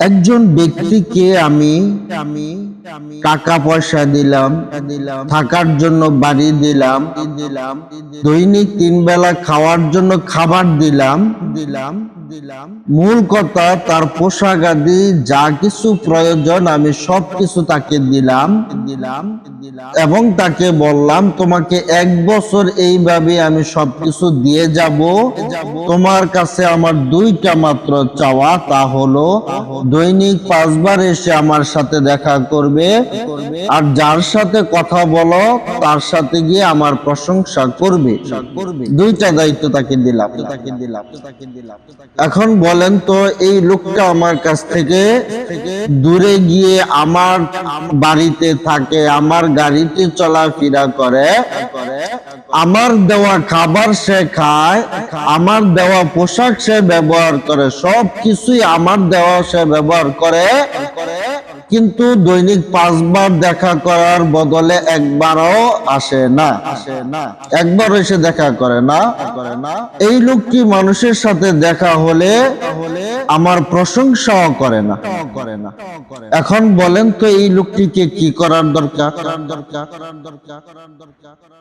একজন ব্যক্তিকে আমি আমি টাকা পয়সা দিলাম দিলাম থাকার জন্য বাড়ি দিলাম দিলাম দৈনিক তিন বেলা খাওয়ার জন্য খাবার দিলাম দিলাম মূল কথা তার পোশাক আদি যা কিছু প্রয়োজন আমি সব কিছু তাকে দিলাম। দিলাম দিলাম। এবং তাকে বললাম তোমাকে এক বছর এইভাবে আমি সবকিছু দিয়ে যাব। তোমার কাছে আমার দুইটা মাত্র চাওয়া তা হলো দৈনিক পাঁচবার এসে আমার সাথে দেখা করবে। আর যার সাথে কথা বলো তার সাথে গিয়ে আমার প্রশংসা করবে। দুইটা দায়িত্ব তাকে দিলাম। তাকে দিলাম। তাকে দিলাম। এখন বলেন তো, এই লোকটা আমার কাছ থেকে দূরে গিয়ে আমার বাড়িতে থাকে, আমার গাড়িতে চলাফেরা করে, আমার দেওয়া খাবার সে খায়, আমার দেওয়া পোশাক সে ব্যবহার করে সব কিছুই আমার দেওয়া সে ব্যবহার করে কিন্তু দৈনিক পাঁচবার দেখা করার বদলে একবারও আসে না। আসে না একবার এসে দেখা করে না করে না। এই লোকটি মানুষের সাথে দেখা হলে আমার প্রশংসাও করে না। এখন বলেন তো এই লোকটিকে কি করার দরকার?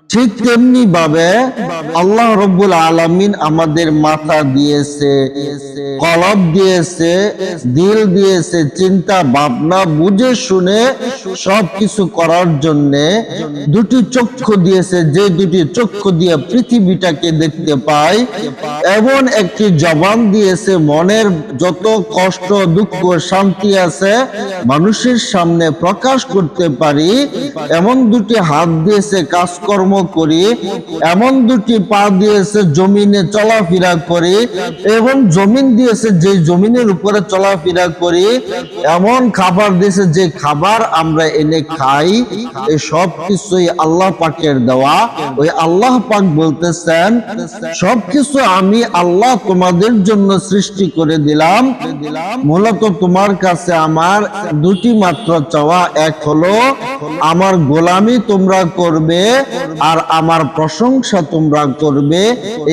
ঠিক তেমনি ভাবে আল্লাহ রব্বুল আলামিন আমাদের মাথা দিয়েছে, কলব দিয়েছে, দিল দিয়েছে, চিন্তা ভাবনা বুঝে শুনে সব কিছু করার জন্য দুটি চক্ষু দিয়েছে। যে দুটি চক্ষু দিয়ে পৃথিবীটাকে দেখতে পাই, এমন একটি জবান দিয়েছে মনের যত কষ্ট, দুঃখ, শান্তি আছে, মানুষের সামনে প্রকাশ করতে পারি, এমন দুটি হাত দিয়েছে কাজকর্ম করি, এমন দুটি পা দিয়েছে জমিনে চলাফেরা করি, এবং জমিন দিয়েছে যে জমিনের উপরে চলাফেরা করি, এমন খাবার দিয়েছে যে খাবার আমরা এনে খাই এই সব কিছুই আল্লাহ পাকের দেওয়া। ওই আল্লাহ পাক বলতেছেন, সবকিছু আমি আল্লাহ তোমাদের জন্য সৃষ্টি করে দিলাম। মূলত তোমার কাছে আমার দুটি মাত্র চাওয়া, এক হলো, আমার গোলামি তোমরা করবে আর আমার প্রশংসা তোমরা করবে,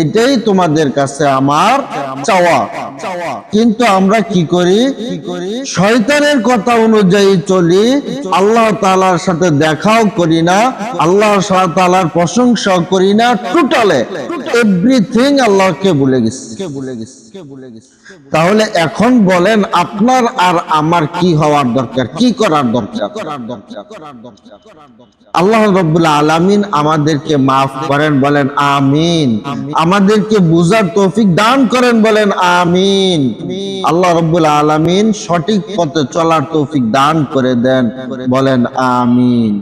এটাই তোমাদের কাছে আমার চাওয়া। কিন্তু আমরা কি করি? শয়তানের কথা অনুযায়ী চলি, আল্লাহ তাআলার সাথে দেখাও করি না, আল্লাহ তালার প্রশংসাও করি না, টোটালে। এভরিথিং আল্লাহকে ভুলে গেছি। ভুলে গেছি ভুলে গেছি তাহলে এখন বলেন, আপনার আর আমার কি হওয়ার দরকার? কি করার দরকার করার দরকার করার দরকার? আল্লাহ রব্বুল আলামিন আমাদেরকে মাফ করেন, বলেন আমিন। আমাদেরকে বুঝার তৌফিক দান করেন, বলেন আমিন। আল্লাহ রব্বুল আলামিন সঠিক পথে চলার তৌফিক দান করে দেন, বলেন আমিন।